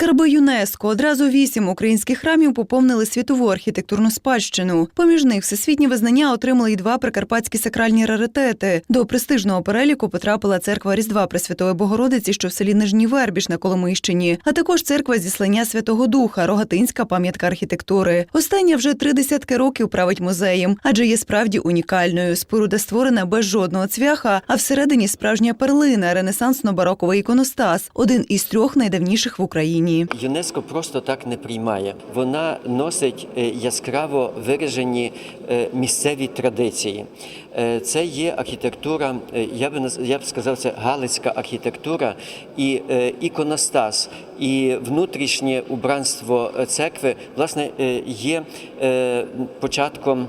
Скарби ЮНЕСКО одразу вісім українських храмів поповнили світову архітектурну спадщину. Поміж них всесвітнє визнання отримали й два прикарпатські сакральні раритети. До престижного переліку потрапила церква Різдва Пресвятої Богородиці, що в селі Нижній Вербіш на Коломийщині, а також церква зіслання Святого Духа, Рогатинська пам'ятка архітектури. Остання вже три десятки років править музеєм, адже є справді унікальною. Споруда створена без жодного цвяха, а всередині справжня перлина, ренесансно-бароковий іконостас, один із трьох найдавніших в Україні. ЮНЕСКО просто так не приймає. Вона носить е, яскраво виражені е, місцеві традиції. Е, Це є архітектура, я наз- я б сказав, це галицька архітектура і іконостас, і внутрішнє убранство церкви власне є початком.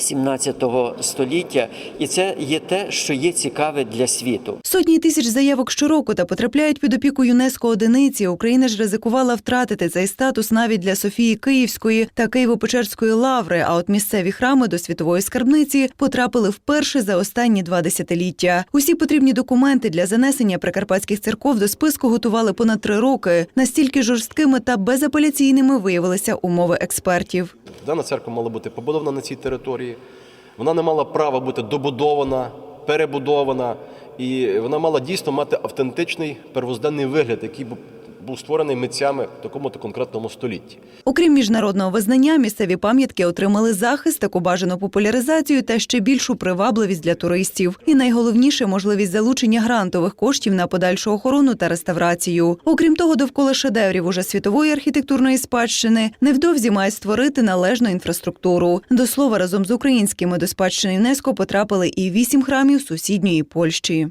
17 століття, і це є те, що є цікаве для світу. Сотні тисяч заявок щороку та потрапляють під опіку ЮНЕСКО одиниці. Україна ж ризикувала втратити цей статус навіть для Софії Київської та Києво-Печерської лаври. А от місцеві храми до світової скарбниці потрапили вперше за останні два десятиліття. Усі потрібні документи для занесення прикарпатських церков до списку готували понад три роки. Настільки жорсткими та безапеляційними виявилися умови експертів. Дана церква мала бути побудована на цій території. Вона не мала права бути добудована, перебудована, і вона мала дійсно мати автентичний первозданний вигляд, який був створений митцями в такому-то конкретному столітті. Окрім міжнародного визнання, місцеві пам'ятки отримали захист, таку бажану популяризацію та ще більшу привабливість для туристів. І найголовніше можливість залучення грантових коштів на подальшу охорону та реставрацію. Окрім того, довкола шедеврів уже світової архітектурної спадщини невдовзі мають створити належну інфраструктуру. До слова, разом з українськими до спадщини ЮНЕСКО потрапили і вісім храмів сусідньої Польщі.